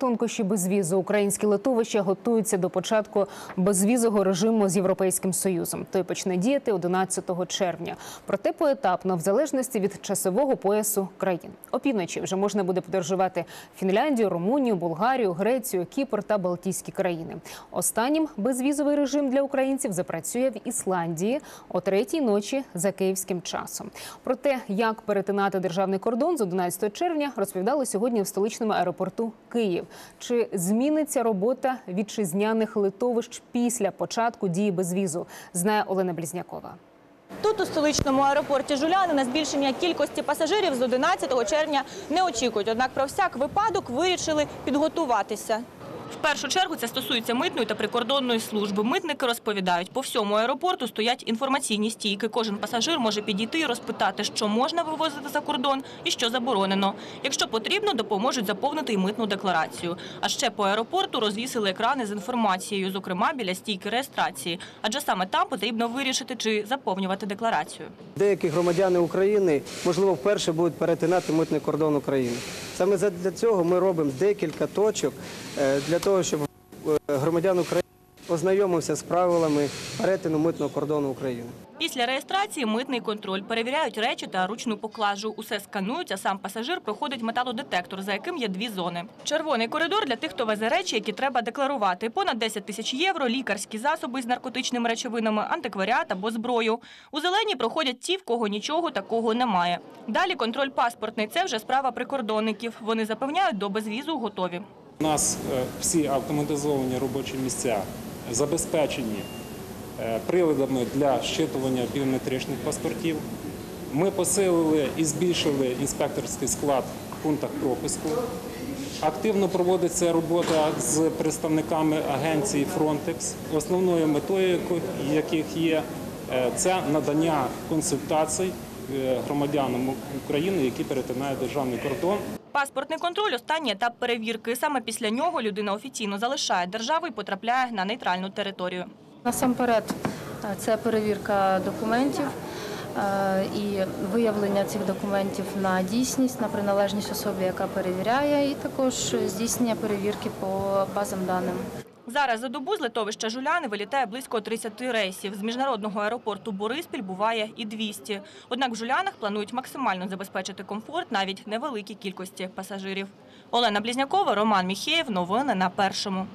Тонкощі безвізу українські литовища готуються до початку безвізового режиму з європейським союзом. Той почне діяти 11 червня. Проте поетапно, в залежності від часового поясу країн. Опівночі вже можна буде подорожувати Фінляндію, Румунію, Болгарію, Грецію, Кіпр та Балтійські країни. Останнім безвізовий режим для українців запрацює в Ісландії о третій ночі за київським часом. Про те, як перетинати державний кордон з 11 червня, розповідали сьогодні в столичному аеропорту Київ. Чи зміниться робота вітчизняних литовищ після початку дії безвізу? Знає Олена Блізнякова. Тут у столичному аеропорті Жуляни на збільшення кількості пасажирів з 11 червня не очікують. Однак про всяк випадок вирішили підготуватися. В першу чергу це стосується митної та прикордонної служби. Митники розповідають, по всьому аеропорту стоять інформаційні стійки. Кожен пасажир може підійти і розпитати, що можна вивозити за кордон і що заборонено. Якщо потрібно, допоможуть заповнити і митну декларацію. А ще по аеропорту розвісили екрани з інформацією, зокрема біля стійки реєстрації. Адже саме там потрібно вирішити, чи заповнювати декларацію. Деякі громадяни України, можливо, вперше будуть перетинати митний кордон України. Саме для цього ми робимо декілька точок е, для того, щоб е, громадян України ознайомився з правилами перетину митного кордону України. Після реєстрації митний контроль перевіряють речі та ручну поклажу. Усе сканують, а сам пасажир проходить металодетектор, за яким є дві зони. Червоний коридор для тих, хто везе речі, які треба декларувати. Понад 10 тисяч євро, лікарські засоби з наркотичними речовинами, антикваріат або зброю. У зеленій проходять ті, в кого нічого такого немає. Далі контроль паспортний це вже справа прикордонників. Вони запевняють, до безвізу готові. У нас е, всі автоматизовані робочі місця забезпечені е, приладами для щитування біометричних паспортів. Ми посилили і збільшили інспекторський склад в пунктах пропуску. Активно проводиться робота з представниками агенції Frontex, основною метою яких є е, це надання консультацій громадянам України, які перетинають державний кордон. Паспортний контроль – останній етап перевірки. Саме після нього людина офіційно залишає державу і потрапляє на нейтральну територію. Насамперед, е, це перевірка документів і виявлення цих документів на дійсність, на приналежність особі, яка перевіряє, і також здійснення перевірки по базам даним. Зараз за добу з литовища Жуляни вилітає близько 30 рейсів. З міжнародного аеропорту Бориспіль буває і 200. Однак в Жулянах планують максимально забезпечити комфорт навіть невеликій кількості пасажирів. Олена Блізнякова, Роман Міхеєв. Новини на Першому.